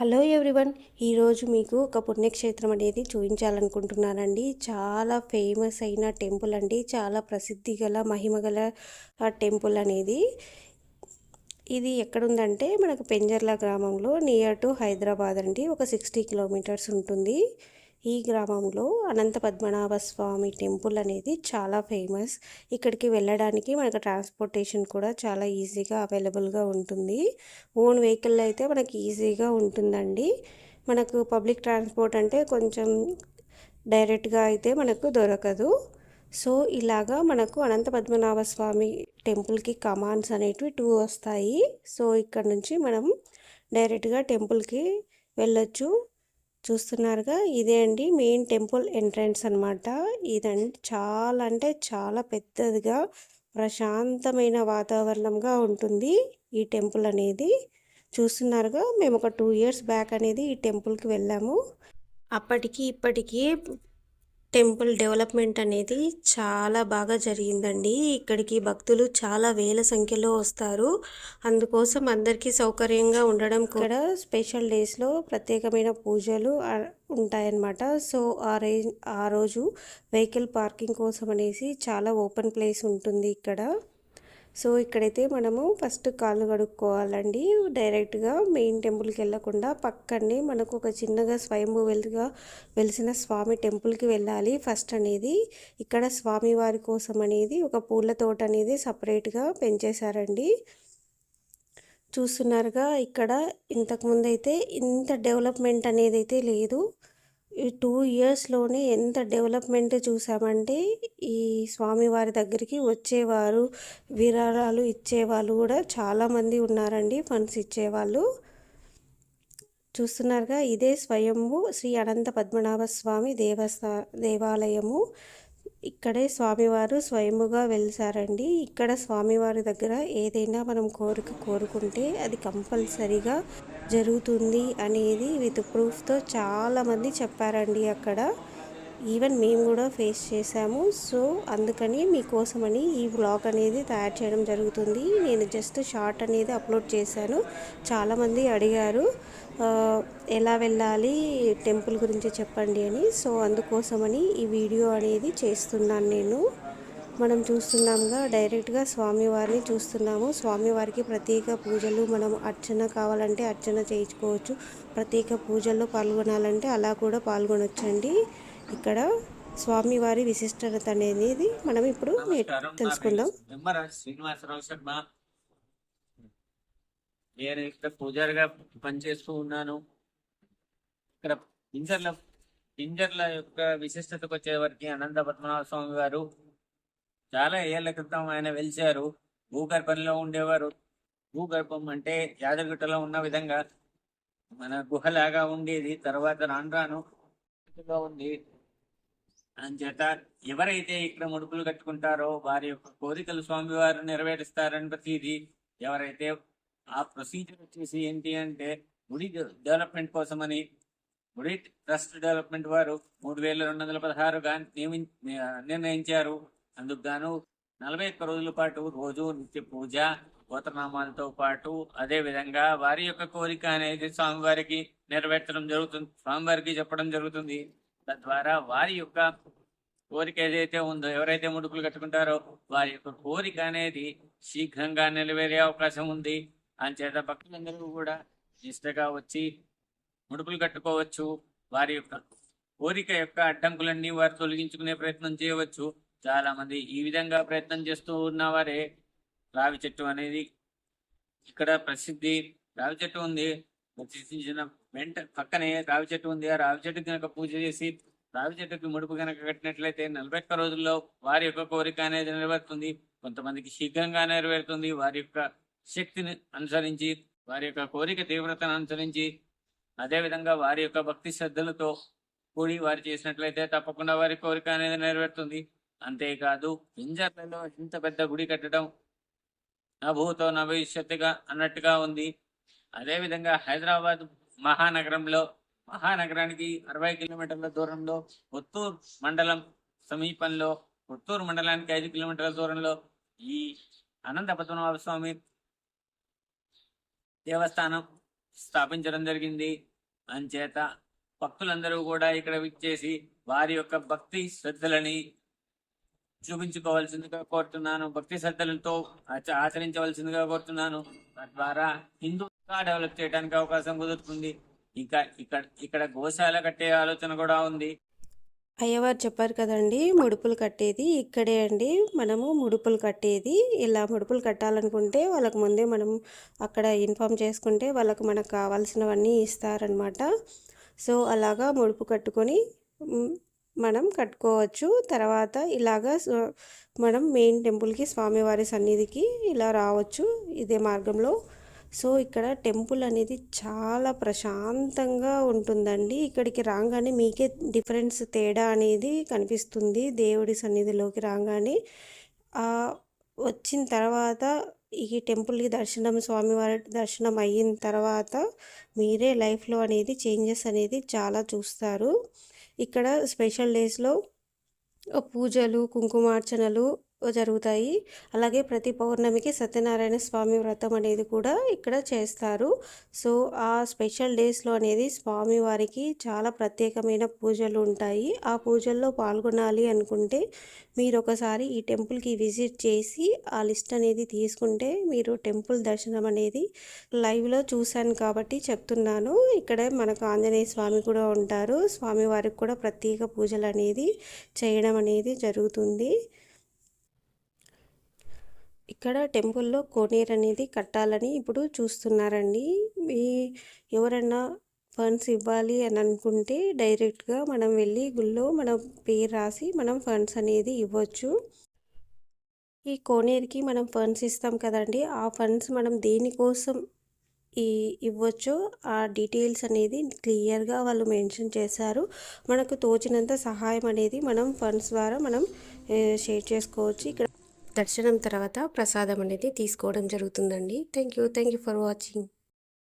Hello everyone ఈరోజు మీకు ఒక పుణ్యక్షేత్రం అనేది చూపించాలనుకుంటున్నానండి. చాలా ఫేమస్ అయిన టెంపుల్ అండి. చాలా ప్రసిద్ధి గల మహిమ గల టెంపుల్ అనేది. ఇది ఎక్కడుందంటే మనకు పెంజర్ల గ్రామంలో నియర్ టు హైదరాబాద్ అండి. ఒక సిక్స్టీ కిలోమీటర్స్ ఉంటుంది. ఈ గ్రామంలో అనంత పద్మనాభ స్వామి టెంపుల్ అనేది చాలా ఫేమస్. ఇక్కడికి వెళ్ళడానికి మనకు ట్రాన్స్పోర్టేషన్ కూడా చాలా ఈజీగా అవైలబుల్గా ఉంటుంది. ఓన్ వెహికల్ అయితే మనకి ఈజీగా ఉంటుందండి. మనకు పబ్లిక్ ట్రాన్స్పోర్ట్ అంటే కొంచెం డైరెక్ట్గా అయితే మనకు దొరకదు. సో ఇలాగా మనకు అనంత పద్మనాభ స్వామి టెంపుల్కి కమాండ్స్ అనేటివి టూ వస్తాయి. సో ఇక్కడ నుంచి మనం డైరెక్ట్గా టెంపుల్కి వెళ్ళొచ్చు. చూస్తున్నారుగా ఇదే అండి మెయిన్ టెంపుల్ ఎంట్రన్స్ అనమాట ఇదండి చాలా అంటే చాలా పెద్దదిగా ప్రశాంతమైన వాతావరణంగా ఉంటుంది ఈ టెంపుల్ అనేది. చూస్తున్నారుగా మేము ఒక టూ ఇయర్స్ బ్యాక్ అనేది ఈ టెంపుల్కి వెళ్ళాము. అప్పటికి ఇప్పటికీ టెంపుల్ డెవలప్మెంట్ అనేది చాలా బాగా జరిగిందండి. ఇక్కడికి భక్తులు చాలా వేల సంఖ్యలో వస్తారు. అందుకోసం అందరికీ సౌకర్యంగా ఉండడం కూడా స్పెషల్ డేస్లో ప్రత్యేకమైన పూజలు ఉంటాయన్నమాట. సో ఆ రే ఆ రోజు వెహికల్ పార్కింగ్ కోసం అనేసి చాలా ఓపెన్ ప్లేస్ ఉంటుంది ఇక్కడ. సో ఇక్కడైతే మనము ఫస్ట్ కాళ్ళు కడుక్కోవాలండి. డైరెక్ట్గా మెయిన్ టెంపుల్కి వెళ్ళకుండా పక్కనే మనకు ఒక చిన్నగా స్వయంభూ వెలుగా వెలిసిన స్వామి టెంపుల్కి వెళ్ళాలి. ఫస్ట్ అనేది ఇక్కడ స్వామివారి కోసం అనేది ఒక పూల తోట అనేది సపరేట్గా పెంచేశారండి. చూస్తున్నారుగా ఇక్కడ ఇంతకుముందు అయితే ఇంత డెవలప్మెంట్ అనేది అయితే లేదు. ఈ టూ ఇయర్స్లోనే ఎంత డెవలప్మెంట్ చూసామంటే ఈ స్వామివారి దగ్గరికి వచ్చేవారు విరాళాలు ఇచ్చేవాళ్ళు కూడా చాలామంది ఉన్నారండి ఫండ్స్ ఇచ్చేవాళ్ళు. చూస్తున్నారుగా ఇదే స్వయంభు శ్రీ అనంత పద్మనాభ స్వామి దేవస్థా దేవాలయము. ఇక్కడే స్వామివారు స్వయముగా వెలిసారండి. ఇక్కడ స్వామివారి దగ్గర ఏదైనా మనం కోరిక కోరుకుంటే అది కంపల్సరీగా జరుగుతుంది అనేది విత్ ప్రూఫ్తో చాలామంది చెప్పారండి అక్కడ. ఈవెన్ మేము కూడా ఫేస్ చేసాము సో అందుకని మీకోసమని ఈ బ్లాగ్ అనేది తయారు చేయడం జరుగుతుంది. నేను జస్ట్ షార్ట్ అనేది అప్లోడ్ చేశాను. చాలామంది అడిగారు ఎలా వెళ్ళాలి? టెంపుల్ గురించి చెప్పండి అని. సో అందుకోసమని ఈ వీడియో అనేది చేస్తున్నాను నేను. మనం చూస్తున్నాముగా డైరెక్ట్గా స్వామివారిని చూస్తున్నాము. స్వామివారికి ప్రత్యేక పూజలు మనం అర్చన కావాలంటే అర్చన చేయించుకోవచ్చు. ప్రత్యేక పూజల్లో పాల్గొనాలంటే అలా కూడా పాల్గొనొచ్చండి. ఇక్కడ స్వామివారి విశిష్టత అనేది మనం ఇప్పుడు తెలుసుకుందాం. శ్రీనివాసరావు శర్మ. నేను ఇక్కడ పూజారిగా పనిచేస్తూ ఉన్నాను. ఇక్కడ పింజర్ల పింజర్ల యొక్క విశిష్టతకు వచ్చేవరకు అనంత పద్మనాభ స్వామి వారు చాలా ఏళ్ళ క్రితం ఆయన వెలిచారు భూగర్భంలో ఉండేవారు. భూగర్భం అంటే యాదగిట్టలో ఉన్న విధంగా మన గుహలాగా ఉండేది. తర్వాత రాను రాను ఉంది. అంచేత ఎవరైతే ఇక్కడ ముడుపులు కట్టుకుంటారో వారి యొక్క కోరికలు స్వామివారు నెరవేరుస్తారని ప్రతిది ఎవరైతే ఆ ప్రొసీజర్ వచ్చేసి ఏంటి అంటే గుడి డెవలప్మెంట్ కోసమని గుడి ట్రస్ట్ డెవలప్మెంట్ వారు మూడు వేల రెండు వందల పదహారుగా నియమి నిర్ణయించారు. అందుకుగాను నలభై ఒక్క రోజుల పాటు రోజు నిత్య పూజ గోత్రనామాలతో పాటు అదే విధంగా వారి యొక్క కోరిక అనేది స్వామివారికి నెరవేర్చడం జరుగుతుంది స్వామివారికి చెప్పడం జరుగుతుంది. తద్వారా వారి యొక్క కోరిక ఏదైతే ఉందో ఎవరైతే ముడుపులు కట్టుకుంటారో వారి యొక్క కోరిక అనేది శీఘ్రంగా నెరవేరే అవకాశం ఉంది. అంచేత భక్తులందరూ కూడా నిష్టగా వచ్చి ముడుపులు కట్టుకోవచ్చు వారి యొక్క కోరిక యొక్క అడ్డంకులన్నీ వారు తొలగించుకునే ప్రయత్నం చేయవచ్చు. చాలా మంది ఈ విధంగా ప్రయత్నం చేస్తూ ఉన్నవారే రావి చెట్టు అనేది ఇక్కడ ప్రసిద్ధి. రావి చెట్టు ఉంది. ప్రసిద్ధించిన వెంట పక్కనే రావి చెట్టు ఉంది. ఆ రావి చెట్టు కనుక పూజ చేసి రావి చెట్టుకి ముడుపు కనుక కట్టినట్లయితే నలభై ఒక్క రోజుల్లో వారి యొక్క కోరిక అనేది నెరవేరుతుంది. కొంతమందికి శీఘ్రంగా నెరవేరుతుంది. వారి యొక్క శక్తిని అనుసరించి వారి యొక్క కోరిక తీవ్రతను అనుసరించి అదే విధంగా వారి యొక్క భక్తి శ్రద్ధలతో కూడి వారు చేసినట్లయితే తప్పకుండా వారి కోరిక అనేది నెరవేరుతుంది. అంతేకాదు పింజర్లలో ఇంత పెద్ద గుడి కట్టడం నభూతో నభవిష్యత్తుగా అన్నట్టుగా ఉంది. అదేవిధంగా హైదరాబాద్ మహానగరంలో మహానగరానికి అరవై కిలోమీటర్ల దూరంలో పుత్తూరు మండలం సమీపంలో పుత్తూరు మండలానికి ఐదు కిలోమీటర్ల దూరంలో ఈ అనంత పద్మనాభ స్వామి దేవస్థానం స్థాపించడం జరిగింది. అంచేత భక్తులందరూ కూడా ఇక్కడ విచ్చేసి వారి యొక్క భక్తి శ్రద్ధలని చూపించుకోవాల్సిందిగా కోరుతున్నాను. భక్తి శ్రద్ధలతో ఆచరించవలసిందిగా కోరుతున్నాను. తద్వారా హిందూగా డెవలప్ చేయడానికి అవకాశం కుదురుతుంది. ఇంకా ఇక్కడ ఇక్కడ గోశాల కట్టే ఆలోచన కూడా ఉంది. అయ్యవారు చెప్పారు కదండి ముడుపులు కట్టేది ఇక్కడే అండి. మనము ముడుపులు కట్టేది ఇలా ముడుపులు కట్టాలనుకుంటే వాళ్ళకు ముందే మనం అక్కడ ఇన్ఫామ్ చేసుకుంటే వాళ్ళకు మనకు కావాల్సినవన్నీ ఇస్తారనమాట సో అలాగా ముడుపు కట్టుకొని మనం కట్టుకోవచ్చు. తర్వాత ఇలాగా మనం మెయిన్ టెంపుల్కి స్వామివారి సన్నిధికి ఇలా రావచ్చు ఇదే మార్గంలో. సో ఇక్కడ టెంపుల్ అనేది చాలా ప్రశాంతంగా ఉంటుందండి. ఇక్కడికి రాగానే మీకే డిఫరెన్స్ తేడా అనేది కనిపిస్తుంది దేవుడి సన్నిధిలోకి రాగానే. వచ్చిన తర్వాత ఈ టెంపుల్కి దర్శనం స్వామివారి దర్శనం అయిన తర్వాత మీరే లైఫ్లో అనేది చేంజెస్ అనేది చాలా చూస్తారు. ఇక్కడ స్పెషల్ డేస్లో పూజలు కుంకుమార్చనలు జరుగుతాయి. అలాగే ప్రతి పౌర్ణమికి సత్యనారాయణ స్వామి వ్రతం అనేది కూడా ఇక్కడ చేస్తారు. సో ఆ స్పెషల్ డేస్లో అనేది స్వామి వారికి చాలా ప్రత్యేకమైన పూజలు ఉంటాయి. ఆ పూజల్లో పాల్గొనాలి అనుకుంటే మీరు ఒకసారి ఈ టెంపుల్కి విజిట్ చేసి ఆ లిస్ట్ అనేది తీసుకుంటే మీరు టెంపుల్ దర్శనం అనేది లైవ్లో చూశాను కాబట్టి చెప్తున్నాను. ఇక్కడ మనకు ఆంజనేయ స్వామి కూడా ఉంటారు. స్వామి వారికి కూడా ప్రత్యేక పూజలు అనేది చేయడం అనేది జరుగుతుంది. ఇక్కడ టెంపుల్లో కోనేరు అనేది కట్టాలని ఇప్పుడు చూస్తున్నారండి. మీ ఎవరన్నా ఫండ్స్ ఇవ్వాలి అని అనుకుంటే డైరెక్ట్గా మనం వెళ్ళి గుళ్ళో మన పేరు రాసి మనం ఫండ్స్ అనేది ఇవ్వచ్చు. ఈ కోనేరుకి మనం ఫండ్స్ ఇస్తాం కదండి. ఆ ఫండ్స్ మనం దేనికోసం ఈ ఇవ్వచ్చో ఆ డీటెయిల్స్ అనేది క్లియర్గా వాళ్ళు మెన్షన్ చేశారు. మనకు తోచినంత సహాయం అనేది మనం ఫండ్స్ ద్వారా మనం షేర్ చేసుకోవచ్చు. ఇక్కడ దర్శనం తర్వాత ప్రసాదం అనేది తీసుకోవడం జరుగుతుందండి. Thank you thank you for watching